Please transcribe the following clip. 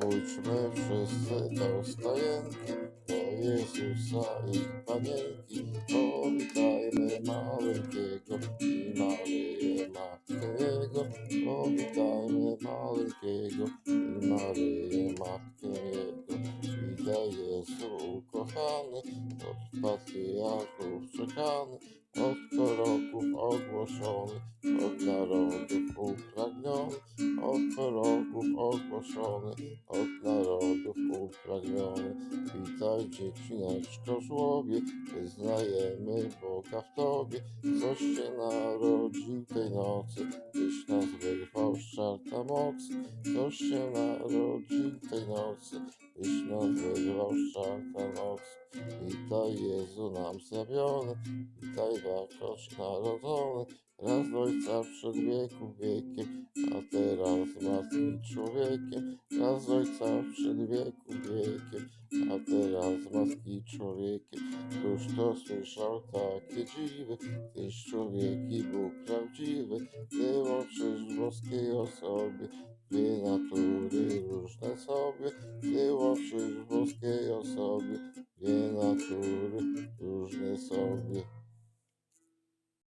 Pójdźmy wszyscy do stajenki, do Jezusa i Panienki. Powitajmy maleńkiego i Maryję Matkę Jego. Powitajmy maleńkiego i Maryję Matkę Jego. Witaj Jezu ukochany, od patriarchów czekany, od proroków ogłoszony, od od proroków ogłoszony, od narodów upragniony. Witaj dziecineczko żłobie, wyznajemy Boga w Tobie, coś się narodził tej nocy, tyś nas wyrwał z czarta mocy, coś się narodził tej nocy, tyś nas wyrwał z czarta nocy. Witaj Jezu nam zjawiony, witaj wartość narodzony, raz z Ojca przed wieków wiekiem, a z Ojca przed wieków wiekiem, a teraz z łaski człowiekiem. Któż to słyszał takie dziwy, tyś człowiek i Bóg prawdziwy, ty łączysz w boskiej osobie, dwie natury różne sobie, ty łączysz w boskiej osobie, dwie natury różne sobie.